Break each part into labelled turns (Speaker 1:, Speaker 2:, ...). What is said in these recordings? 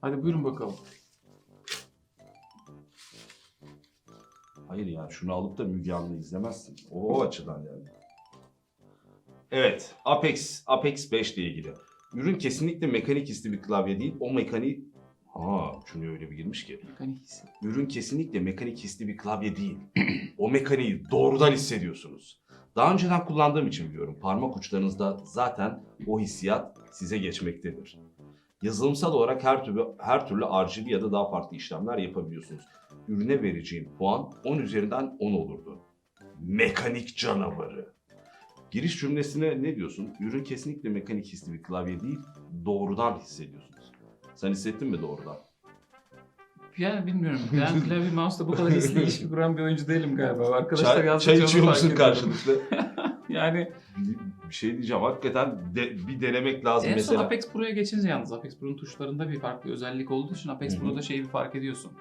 Speaker 1: Hadi buyurun bakalım.
Speaker 2: Hayır ya şunu alıp da Müge Anlı izlemezsin. O, o açıdan yani. Evet Apex, Apex 5 ile ilgili. Ürün kesinlikle mekanik hisli bir klavye değil. O mekaniği... Ha şunu öyle bir girmiş ki.
Speaker 1: Mekanik hissi.
Speaker 2: Ürün kesinlikle mekanik hisli bir klavye değil. o mekaniği doğrudan hissediyorsunuz. Daha önceden kullandığım için biliyorum. Parmak uçlarınızda zaten o hissiyat size geçmektedir. Yazılımsal olarak her türlü her türlü RGB ya da daha farklı işlemler yapabiliyorsunuz. Ürüne vereceğim puan 10 üzerinden 10 olurdu. Mekanik canavarı. Giriş cümlesine ne diyorsun? Ürün kesinlikle mekanik hisli bir klavye değil, doğrudan hissediyorsunuz. Sen hissettin mi doğrudan?
Speaker 1: Yani bilmiyorum. Ben klavye mouse'la bu kadar hisli ilişki kuran bir oyuncu değilim galiba. Arkadaşlar
Speaker 2: Çay,
Speaker 1: yazdıkça
Speaker 2: çay içiyor musun karşılıklı?
Speaker 1: Yani
Speaker 2: bir, şey diyeceğim. Hakikaten de- bir denemek lazım
Speaker 1: en son
Speaker 2: mesela.
Speaker 1: Apex Pro'ya geçince yalnız Apex Pro'nun tuşlarında bir farklı özellik olduğu için Apex
Speaker 2: Hı hı.
Speaker 1: Pro'da şeyi bir fark ediyorsun.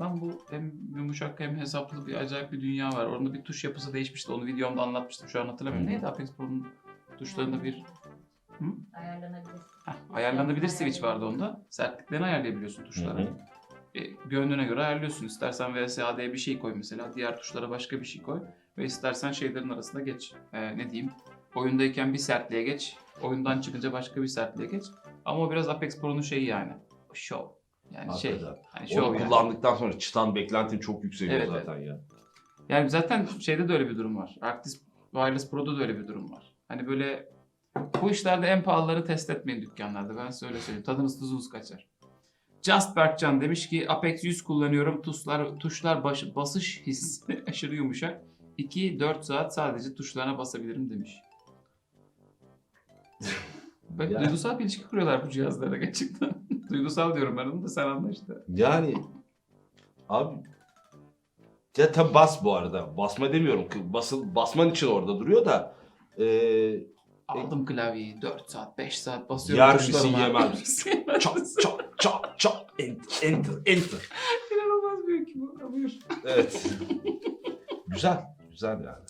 Speaker 1: Lan bu hem yumuşak hem hesaplı bir acayip bir dünya var. Orada bir tuş yapısı değişmişti. Onu videomda anlatmıştım. Şu an hatırlamıyorum.
Speaker 2: Hı hı.
Speaker 1: Neydi Apex Pro'nun tuşlarında bir
Speaker 3: Ayarlanabilir.
Speaker 1: Heh, ayarlanabilir switch vardı onda. Sertliklerini ayarlayabiliyorsun
Speaker 2: Hı
Speaker 1: tuşlara.
Speaker 2: hı.
Speaker 1: E, gönlüne göre ayarlıyorsun. İstersen VSAD'ye bir şey koy mesela. Diğer tuşlara başka bir şey koy. Ve istersen şeylerin arasında geç. E, ne diyeyim? Oyundayken bir sertliğe geç. Oyundan çıkınca başka bir sertliğe geç. Ama o biraz Apex Pro'nun şeyi yani. Show. Yani şey.
Speaker 2: Hakikaten.
Speaker 1: Yani show
Speaker 2: Onu
Speaker 1: yani.
Speaker 2: kullandıktan sonra çıtan beklentin çok yükseliyor
Speaker 1: Evet,
Speaker 2: zaten ya.
Speaker 1: Yani zaten şeyde de öyle bir durum var. Arctis Wireless Pro'da da öyle bir durum var. Hani böyle bu işlerde en pahalıları test etmeyin dükkanlarda. Ben size öyle söyleyeyim. Tadınız tuzunuz kaçar. Just Berkcan demiş ki Apex 100 kullanıyorum. Tuşlar, tuşlar baş- basış hissi aşırı yumuşak. 2-4 saat sadece tuşlarına basabilirim demiş. Bak,
Speaker 2: Yani-
Speaker 1: Duygusal bir ilişki kuruyorlar bu cihazlara gerçekten. Duygusal diyorum ben onu da sen anla işte.
Speaker 2: Yani abi ya tabi bas bu arada. Basma demiyorum. Basıl, basman için orada duruyor da eee
Speaker 1: Aldım klavyeyi 4 saat 5 saat basıyorum
Speaker 2: Yer misin, yemez misin? çat çat çat çat enter enter enter.
Speaker 1: İnanılmaz büyük bu. Buyur.
Speaker 2: Evet. güzel. Güzel yani.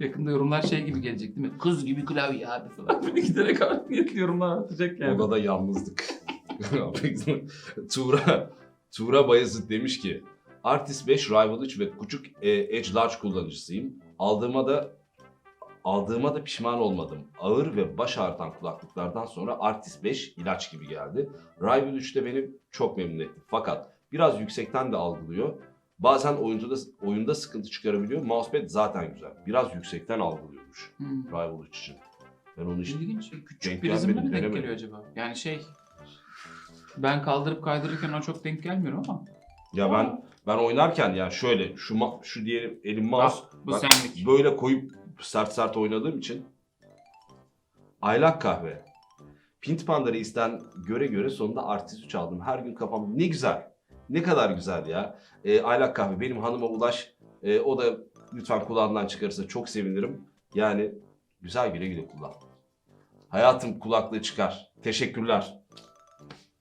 Speaker 1: Yakında yorumlar şey gibi gelecek değil mi? Kız gibi klavye abi falan. Böyle giderek art niyetli yorumlar artacak yani.
Speaker 2: Orada da yalnızlık. Tuğra, Tuğra Bayezid demiş ki Artist 5 Rival 3 ve küçük e, Edge Large kullanıcısıyım. Aldığıma da aldığıma da pişman olmadım. Ağır ve baş ağrıtan kulaklıklardan sonra Artist 5 ilaç gibi geldi. Rival 3 de beni çok memnun etti. Fakat biraz yüksekten de algılıyor. Bazen oyunda, oyunda sıkıntı çıkarabiliyor. Mousepad zaten güzel. Biraz yüksekten algılıyormuş
Speaker 1: Hmm.
Speaker 2: Rival 3 için. Ben onu işte
Speaker 1: İlginç. Küçük
Speaker 2: Denk
Speaker 1: prizmle mi denk geliyor acaba? Yani şey... Ben kaldırıp kaydırırken o çok denk gelmiyor ama.
Speaker 2: Ya ben ben oynarken yani şöyle şu şu diyelim elim mouse
Speaker 1: Bak, bu
Speaker 2: ben
Speaker 1: senlik.
Speaker 2: böyle koyup sert sert oynadığım için aylak kahve. Pint Panda Reis'ten göre göre sonunda artist 3 aldım. Her gün kafam ne güzel. Ne kadar güzel ya. E, aylak kahve benim hanıma ulaş. E, o da lütfen kulağından çıkarırsa çok sevinirim. Yani güzel güle güle kullan. Hayatım kulaklığı çıkar. Teşekkürler.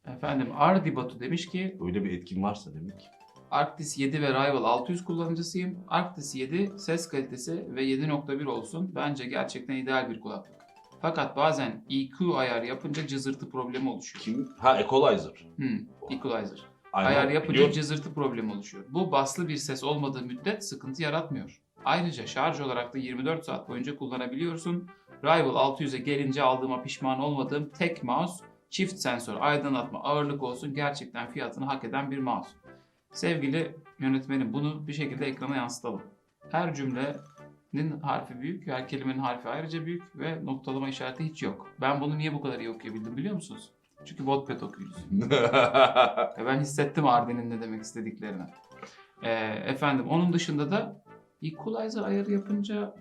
Speaker 1: Efendim Ardi Batu demiş ki
Speaker 2: Öyle bir etkin varsa demek.
Speaker 1: Arctis 7 ve Rival 600 kullanıcısıyım. Arctis 7 ses kalitesi ve 7.1 olsun. Bence gerçekten ideal bir kulaklık. Fakat bazen EQ ayar yapınca cızırtı problemi oluşuyor.
Speaker 2: Kim? Ha Equalizer.
Speaker 1: Hmm, equalizer.
Speaker 2: Aynen.
Speaker 1: Ayar yapınca
Speaker 2: Biliyorum.
Speaker 1: cızırtı problemi oluşuyor. Bu baslı bir ses olmadığı müddet sıkıntı yaratmıyor. Ayrıca şarj olarak da 24 saat boyunca kullanabiliyorsun. Rival 600'e gelince aldığıma pişman olmadığım tek mouse, çift sensör, aydınlatma, ağırlık olsun gerçekten fiyatını hak eden bir mouse. Sevgili yönetmenim bunu bir şekilde ekrana yansıtalım. Her cümlenin harfi büyük, her kelimenin harfi ayrıca büyük ve noktalama işareti hiç yok. Ben bunu niye bu kadar iyi okuyabildim biliyor musunuz? Çünkü Wattpad okuyucusu. E ben hissettim Arden'in ne demek istediklerini. E, efendim onun dışında da equalizer ayarı yapınca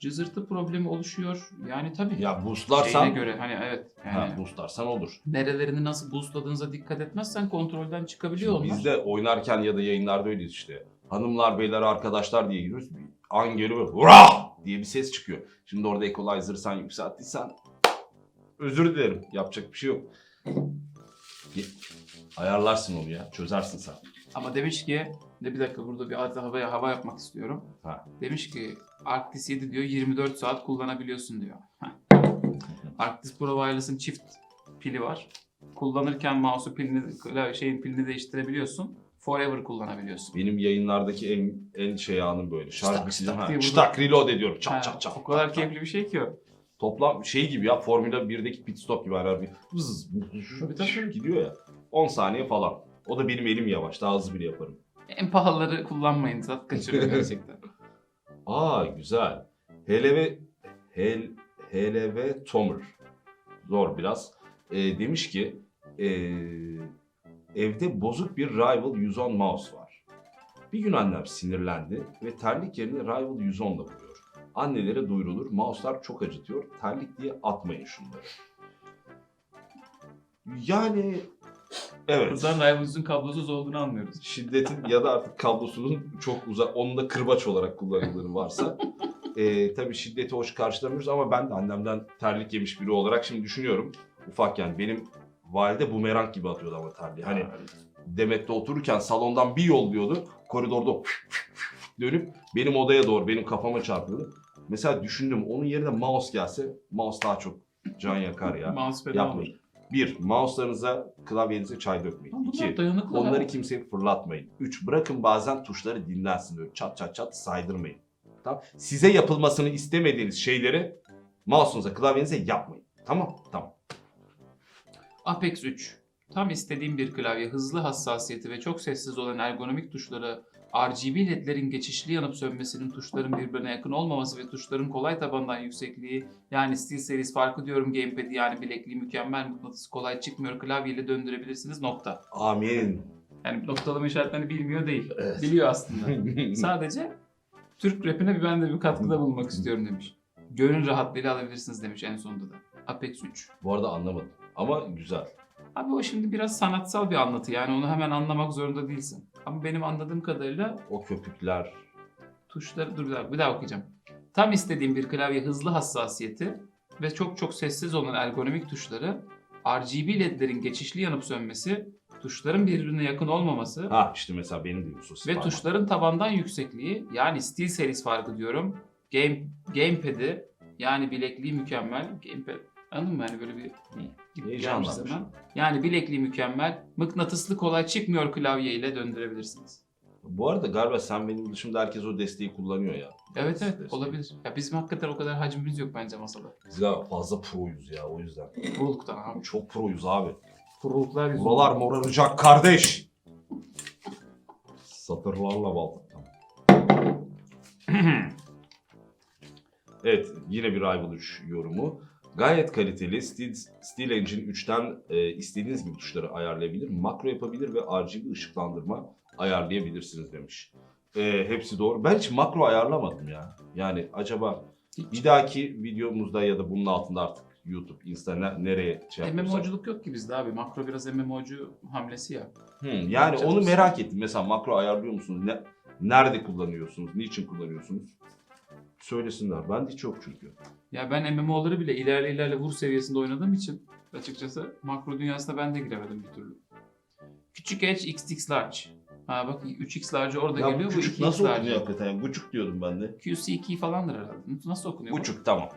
Speaker 1: cızırtı problemi oluşuyor. Yani tabii
Speaker 2: ya
Speaker 1: şeyine
Speaker 2: boostlarsan
Speaker 1: göre hani evet yani
Speaker 2: ha, boostlarsan olur.
Speaker 1: nerelerini nasıl boostladığınıza dikkat etmezsen kontrolden çıkabiliyor
Speaker 2: Şimdi
Speaker 1: onlar.
Speaker 2: biz de oynarken ya da yayınlarda öyleyiz işte. Hanımlar, beyler, arkadaşlar diye giriyoruz. An geliyor. Hurra! diye bir ses çıkıyor. Şimdi orada equalizer'ı sen yükselttiysen özür dilerim. Yapacak bir şey yok. Ayarlarsın onu ya. Çözersin sen.
Speaker 1: Ama demiş ki de bir dakika burada bir artı havaya hava yapmak istiyorum.
Speaker 2: Ha.
Speaker 1: Demiş ki Arctis 7 diyor 24 saat kullanabiliyorsun diyor. Arctis Pro Wireless'ın çift pili var. kullanırken mouse'u pilini, şeyin pilini değiştirebiliyorsun. Forever kullanabiliyorsun.
Speaker 2: Benim yayınlardaki en en şey anım böyle. Şarj bitince ha, ştak reload ediyorum. Çat çat çat.
Speaker 1: o kadar
Speaker 2: çat,
Speaker 1: keyifli bir şey ki o.
Speaker 2: Toplam şey gibi ya Formula 1'deki pit stop gibi arar bir vız,
Speaker 1: Tabii, tabii.
Speaker 2: gidiyor ya. 10 saniye falan. O da benim elim yavaş. Daha hızlı bile yaparım.
Speaker 1: En pahalıları kullanmayın. Tat kaçırıyor gerçekten.
Speaker 2: Aa güzel. HLV Hel, HLV Tomer. Zor biraz. Ee, demiş ki ee, evde bozuk bir Rival 110 mouse var. Bir gün annem sinirlendi ve terlik yerine Rival 110 ile vuruyor. Annelere duyurulur. Mouse'lar çok acıtıyor. Terlik diye atmayın şunları. Yani evet.
Speaker 1: Buradan Rivals'ın kablosuz olduğunu anlıyoruz.
Speaker 2: şiddetin ya da artık kablosunun çok uzak, onun da kırbaç olarak kullanıldığını varsa. e, tabii şiddeti hoş karşılamıyoruz ama ben de annemden terlik yemiş biri olarak şimdi düşünüyorum. Ufakken benim valide bumerang gibi atıyordu ama terliği. Hani Demet'te otururken salondan bir yolluyordu. Koridorda dönüp benim odaya doğru, benim kafama çarpıyordu. Mesela düşündüm onun yerine mouse gelse mouse daha çok can yakar ya.
Speaker 1: Mouse.
Speaker 2: Yapmayın. Bir, mouse'larınıza, klavyenize çay dökmeyin. İki,
Speaker 1: dayanıklı.
Speaker 2: Onları
Speaker 1: ha.
Speaker 2: kimseye fırlatmayın. 3. Bırakın bazen tuşları dinlensin böyle çat çat çat saydırmayın. Tamam. Size yapılmasını istemediğiniz şeyleri mouse'unuza, klavyenize yapmayın. Tamam? Tamam.
Speaker 1: Apex 3. Tam istediğim bir klavye, hızlı hassasiyeti ve çok sessiz olan ergonomik tuşları, RGB ledlerin geçişli yanıp sönmesinin tuşların birbirine yakın olmaması ve tuşların kolay tabandan yüksekliği yani SteelSeries farkı diyorum gamepad'i yani bilekliği mükemmel mıknatıs kolay çıkmıyor klavyeyle döndürebilirsiniz nokta.
Speaker 2: Amin.
Speaker 1: Yani noktalama işaretlerini bilmiyor değil.
Speaker 2: Evet.
Speaker 1: Biliyor aslında. Sadece Türk rapine bir ben de bir katkıda bulunmak istiyorum demiş. Gönül rahatlığıyla alabilirsiniz demiş en sonunda da. Apex 3.
Speaker 2: Bu arada anlamadım. Ama güzel.
Speaker 1: Abi o şimdi biraz sanatsal bir anlatı yani onu hemen anlamak zorunda değilsin. Ama benim anladığım kadarıyla
Speaker 2: O köpükler.
Speaker 1: tuşları dur bir daha, bir daha okuyacağım. Tam istediğim bir klavye hızlı hassasiyeti ve çok çok sessiz olan ergonomik tuşları, RGB ledlerin geçişli yanıp sönmesi, tuşların birbirine yakın olmaması
Speaker 2: Ha işte mesela benim de Yusuf
Speaker 1: ve tuşların tabandan yüksekliği yani SteelSeries farkı diyorum. Game, gamepad'i yani bilekliği mükemmel. Gamepad anladın mı? Yani böyle bir
Speaker 2: anlamış.
Speaker 1: zaman. Yani bilekliği mükemmel. Mıknatıslı kolay çıkmıyor klavye ile döndürebilirsiniz.
Speaker 2: Bu arada galiba sen benim dışımda herkes o desteği kullanıyor ya.
Speaker 1: Evet evet
Speaker 2: Desteği.
Speaker 1: olabilir. Ya bizim hakikaten o kadar hacmimiz yok bence masada.
Speaker 2: Biz galiba fazla proyuz ya o yüzden.
Speaker 1: Kuruluktan abi.
Speaker 2: Çok proyuz abi.
Speaker 1: Kuruluklar yüzünden.
Speaker 2: Buralar moraracak kardeş. Satırlarla balta. evet yine bir Rival 3 yorumu. Gayet kaliteli. Steel, Steel Engine 3'ten e, istediğiniz gibi tuşları ayarlayabilir, makro yapabilir ve RGB ışıklandırma ayarlayabilirsiniz demiş. E, hepsi doğru. Ben hiç makro ayarlamadım ya. Yani acaba bir dahaki videomuzda ya da bunun altında artık YouTube, Insta ne- nereye şey yapıyorsak.
Speaker 1: MMO'culuk yok ki bizde abi. Makro biraz MMO'cu hamlesi ya.
Speaker 2: Hmm, yani onu merak ettim. Mesela makro ayarlıyor musunuz? Ne, nerede kullanıyorsunuz? Niçin kullanıyorsunuz? Söylesinler. Ben de hiç yok çünkü.
Speaker 1: Ya ben MMO'ları bile ilerle ilerle vur seviyesinde oynadığım için açıkçası makro dünyasına ben de giremedim bir türlü. Küçük Edge XX Large. Ha bak 3X Large orada
Speaker 2: Ya
Speaker 1: geliyor.
Speaker 2: bu
Speaker 1: Bu
Speaker 2: küçük
Speaker 1: 2X
Speaker 2: nasıl
Speaker 1: Large.
Speaker 2: okunuyor hakikaten? Buçuk diyordum ben de.
Speaker 1: QC2 falandır herhalde. Nasıl okunuyor? bu?
Speaker 2: Buçuk tamam.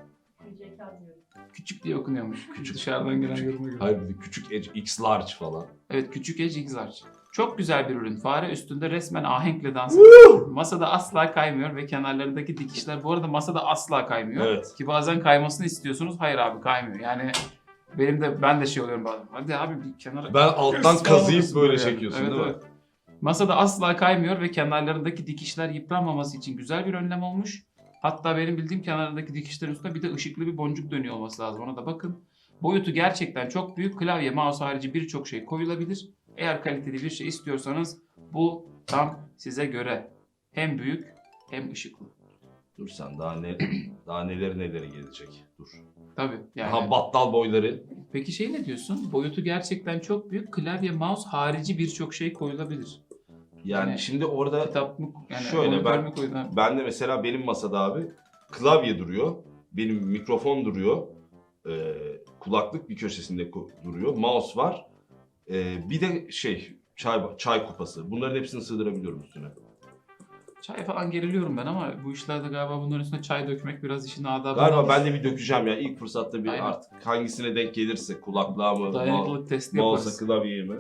Speaker 1: Küçük diye okunuyormuş. Küçük. Dışarıdan gelen yoruma göre.
Speaker 2: Hayır küçük Edge X large falan.
Speaker 1: Evet küçük Edge X Large. Çok güzel bir ürün. Fare üstünde resmen ahenkle dans ediyor. masada asla kaymıyor ve kenarlarındaki dikişler bu arada masada asla kaymıyor.
Speaker 2: Evet.
Speaker 1: Ki bazen kaymasını istiyorsunuz. Hayır abi kaymıyor. Yani benim de ben de şey oluyorum bazen. Hadi abi bir kenara
Speaker 2: Ben alttan kazıyıp böyle
Speaker 1: yani.
Speaker 2: çekiyorsun
Speaker 1: Evet,
Speaker 2: değil mi?
Speaker 1: evet. Masada asla kaymıyor ve kenarlarındaki dikişler yıpranmaması için güzel bir önlem olmuş. Hatta benim bildiğim kenarlarındaki dikişlerin üstünde bir de ışıklı bir boncuk dönüyor olması lazım. Ona da bakın. Boyutu gerçekten çok büyük. Klavye, mouse harici birçok şey koyulabilir. Eğer kaliteli bir şey istiyorsanız bu tam size göre. Hem büyük hem ışıklı.
Speaker 2: Dur sen daha ne daha neler neleri gelecek. Dur.
Speaker 1: Tabii yani.
Speaker 2: Ha battal boyları.
Speaker 1: Peki şey ne diyorsun? Boyutu gerçekten çok büyük. Klavye, mouse harici birçok şey koyulabilir.
Speaker 2: Yani
Speaker 1: Yani
Speaker 2: şimdi orada
Speaker 1: Kitap mı? Yani
Speaker 2: Şöyle, ben-? Ben de mesela benim masada abi klavye duruyor. Benim mikrofon duruyor. e, kulaklık bir köşesinde duruyor. Mouse var. E, bir de şey çay çay kupası. Bunların hepsini sığdırabiliyorum üstüne.
Speaker 1: Çay falan geriliyorum ben ama bu işlerde galiba bunların üstüne çay dökmek biraz işin adabı.
Speaker 2: Galiba ben de bir dökeceğim ya. İlk fırsatta bir
Speaker 1: Aynen.
Speaker 2: artık hangisine denk gelirse kulaklığa mı,
Speaker 1: Dayanıklılık testi
Speaker 2: mouse'a
Speaker 1: yaparız.
Speaker 2: klavyeye mi?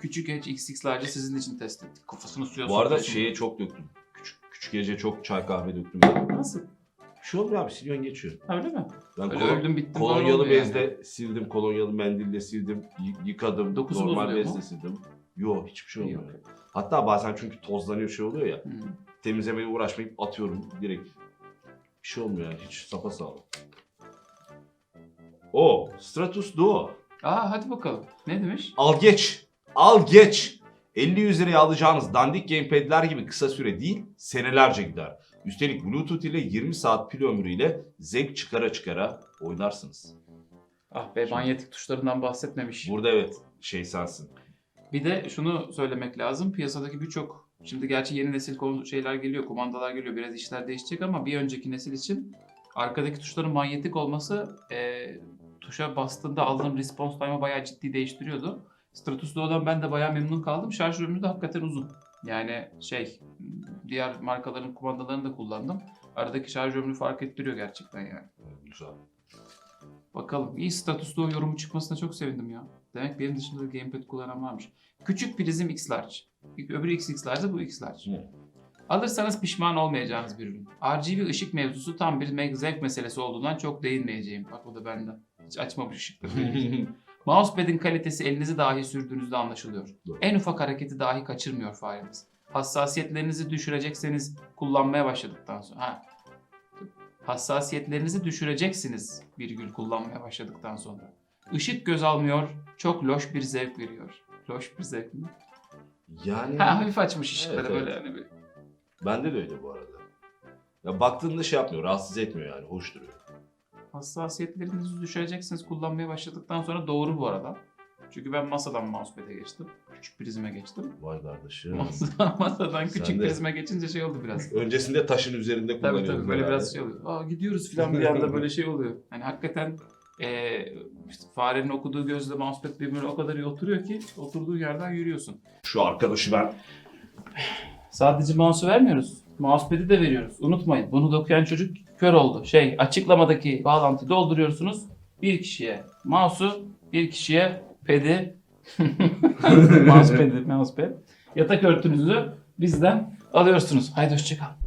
Speaker 1: Küçük Edge XX'lerce sizin için test ettik. Kafasını suya
Speaker 2: Bu arada
Speaker 1: sokuyorsun.
Speaker 2: şeye çok döktüm. Küçük, küçük gece çok çay kahve döktüm.
Speaker 1: Nasıl?
Speaker 2: Bir şey olmuyor abi siliyorsun geçiyor.
Speaker 1: Öyle mi?
Speaker 2: Ben
Speaker 1: Öyle
Speaker 2: kolon-
Speaker 1: öldüm bittim. falan
Speaker 2: kolonyalı
Speaker 1: olmuyor
Speaker 2: bezle
Speaker 1: yani.
Speaker 2: sildim, kolonyalı mendille sildim, y- yıkadım,
Speaker 1: Dokusu
Speaker 2: normal
Speaker 1: bozuluyor
Speaker 2: bezle
Speaker 1: mu?
Speaker 2: sildim. Yok hiçbir şey olmuyor.
Speaker 1: Yok.
Speaker 2: Hatta bazen çünkü tozlanıyor şey oluyor ya.
Speaker 1: Hmm.
Speaker 2: Temizlemeye uğraşmayıp atıyorum direkt. Bir şey olmuyor yani hiç sapasağlam. O Stratus Duo.
Speaker 1: Aa hadi bakalım. Ne demiş?
Speaker 2: Al geç. Al geç. 50-100 liraya alacağınız dandik gamepad'ler gibi kısa süre değil, senelerce gider. Üstelik Bluetooth ile 20 saat pil ömrüyle zevk çıkara çıkara oynarsınız.
Speaker 1: Ah be manyetik tuşlarından bahsetmemiş.
Speaker 2: Burada evet şey sensin.
Speaker 1: Bir de şunu söylemek lazım. Piyasadaki birçok şimdi gerçi yeni nesil konu- şeyler geliyor, kumandalar geliyor. Biraz işler değişecek ama bir önceki nesil için arkadaki tuşların manyetik olması e, tuşa bastığında aldığım response time'ı bayağı ciddi değiştiriyordu. Stratus Duo'dan ben de bayağı memnun kaldım. Şarj ömrü de hakikaten uzun. Yani şey diğer markaların kumandalarını da kullandım. Aradaki şarj ömrü fark ettiriyor gerçekten yani.
Speaker 2: Güzel.
Speaker 1: Bakalım. İyi Stratus Duo yorumu çıkmasına çok sevindim ya. Demek benim dışında da gamepad kullanan varmış. Küçük prizm X Large. Öbürü XX Large bu X Large.
Speaker 2: Hı.
Speaker 1: Alırsanız pişman olmayacağınız bir ürün. RGB ışık mevzusu tam bir zevk meselesi olduğundan çok değinmeyeceğim. Bak bu da benden. Hiç açmamış ışıkları. Mousepad'in kalitesi elinizi dahi sürdüğünüzde anlaşılıyor. En ufak hareketi dahi kaçırmıyor fareniz. Hassasiyetlerinizi düşürecekseniz kullanmaya başladıktan sonra. Ha. Hassasiyetlerinizi düşüreceksiniz virgül kullanmaya başladıktan sonra. Işık göz almıyor, çok loş bir zevk veriyor. Loş bir zevk mi?
Speaker 2: yani
Speaker 1: Ha hafif açmış ışıkları
Speaker 2: Evet,
Speaker 1: böyle
Speaker 2: evet.
Speaker 1: hani bir.
Speaker 2: bende de öyle bu arada. Ya baktığında şey yapmıyor, rahatsız etmiyor yani, hoş duruyor.
Speaker 1: Hassasiyetlerinizi düşüreceksiniz kullanmaya başladıktan sonra doğru bu arada. Çünkü ben masadan mousepad'e geçtim. Küçük prizme geçtim.
Speaker 2: Vay kardeşim.
Speaker 1: Masadan, masadan
Speaker 2: Sen
Speaker 1: küçük
Speaker 2: de-
Speaker 1: prizme geçince şey oldu biraz.
Speaker 2: Öncesinde taşın üzerinde
Speaker 1: Tabii
Speaker 2: kullanıyordum.
Speaker 1: tabii böyle
Speaker 2: herhalde.
Speaker 1: biraz şey oluyor. Aa gidiyoruz falan bir anda böyle şey oluyor. Hani hakikaten eee işte farenin okuduğu gözle mousepad birbirine o kadar iyi oturuyor ki oturduğu yerden yürüyorsun.
Speaker 2: Şu arkadaşı ben
Speaker 1: Sadece mouse'u vermiyoruz. Mousepad'i de veriyoruz. Unutmayın. Bunu da okuyan çocuk kör oldu. Şey açıklamadaki bağlantıyı dolduruyorsunuz. Bir kişiye mouse'u, bir kişiye pad'i mousepad'i, mousepad. Yatak örtünüzü bizden alıyorsunuz. Haydi hoşçakal.